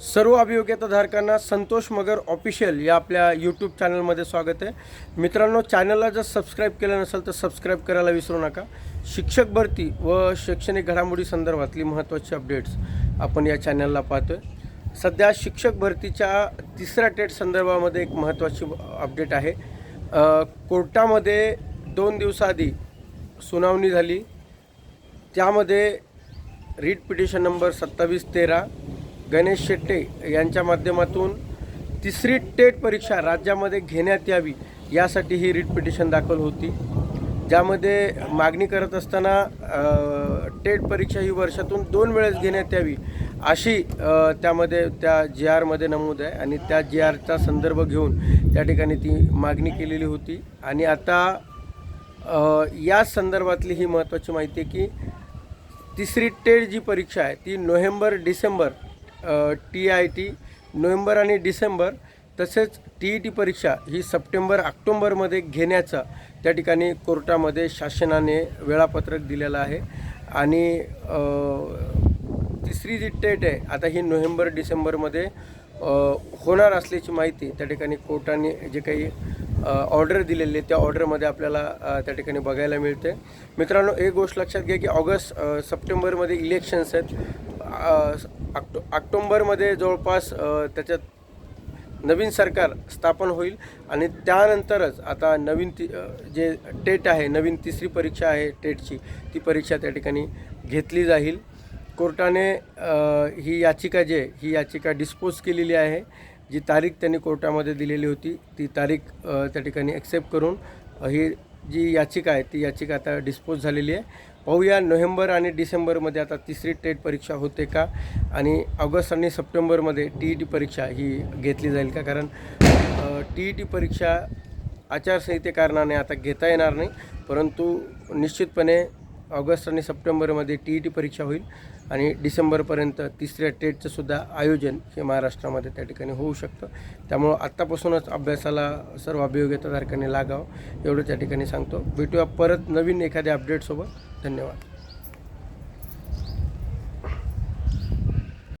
सर्व अभियोग्यताधारकांना संतोष मगर ऑफिशियल या आपल्या यूट्यूब चॅनलमध्ये स्वागत आहे. मित्रांनो चॅनलला जर सबस्क्राईब केलं नसेल तर सबस्क्राईब करायला विसरू नका. शिक्षक भरती व शैक्षणिक घडामोडी संदर्भातली महत्त्वाची अपडेट्स आपण या चॅनलला पाहतो आहे सध्या शिक्षक भरतीच्या तिसऱ्या टेट संदर्भामध्ये एक महत्त्वाची अपडेट आहे. कोर्टामध्ये दोन दिवसाआधी सुनावणी झाली. त्यामध्ये रीट पिटिशन नंबर सत्तावीस तेरा गणेश शेट्टे यांच्या माध्यमातून तिसरी टेट परीक्षा राज्यामध्ये घेण्यात यावी यासाठी ही रिट पिटिशन दाखल होती. ज्यामध्ये मागणी करत असताना टेट परीक्षा ही वर्षातून दोन वेळेस घेण्यात यावी अशी त्यामध्ये त्या जी आरमध्ये नमूद आहे आणि त्या जी आरचा संदर्भ घेऊन त्या ठिकाणी ती मागणी केलेली होती. आणि आता या संदर्भातली ही महत्त्वाची माहिती आहे की तिसरी टेट जी परीक्षा आहे ती November December T I T November आणि डिसेंबर तसेच टी ई टी परीक्षा ही सप्टेंबर ऑक्टोंबरमध्ये घेण्याचा त्या ठिकाणी कोर्टामध्ये शासनाने वेळापत्रक दिलेलं आहे. आणि तिसरी जी टेट आहे आता ही नोव्हेंबर डिसेंबरमध्ये होणार असल्याची माहिती त्या ठिकाणी कोर्टाने जे काही ऑर्डर दिलेली आहे त्या ऑर्डरमध्ये आपल्याला त्या ठिकाणी बघायला मिळते. मित्रांनो एक गोष्ट लक्षात घ्या की ऑगस्ट सप्टेंबरमध्ये इलेक्शन्स आहेत. ऑक्टो ऑक्टोंबरमध्ये जवळपास त्याच्यात नवीन सरकार स्थापन होईल आणि त्यानंतरच आता नवीन ती जे टेट आहे नवीन तिसरी परीक्षा आहे टेटची ती परीक्षा त्या ठिकाणी घेतली जाईल. कोर्टाने ही याचिका जी आहे ही याचिका डिस्पोज केलेली आहे जी तारीख त्यांनी कोर्टामध्ये दिलेली होती ती तारीख त्या ठिकाणी ॲक्सेप्ट करून ही जी याचिका आहे ती याचिका आता डिस्पोज झालेली आहे. पाहूया नोव्हेंबर आणि डिसेंबरमध्ये आता तिसरी टेट परीक्षा होते का? आणि ऑगस्ट आणि सप्टेंबरमध्ये टी ई टी परीक्षा ही घेतली जाईल का? कारण टी ई टी परीक्षा आचारसंहिते कारणाने आता घेता येणार नाही परंतु निश्चितपणे ऑगस्ट आणि सप्टेंबरमध्ये टी ई टी परीक्षा होईल आणि डिसेंबरपर्यंत तिसऱ्या टेटचं सुद्धा आयोजन हे महाराष्ट्रामध्ये त्या ठिकाणी होऊ शकतं. त्यामुळं आत्तापासूनच अभ्यासाला सर्व अभियोग्यता तारखेने लागावं एवढं त्या ठिकाणी सांगतो. भेटूया परत नवीन एखाद्या अपडेटसोबत धन्यवाद.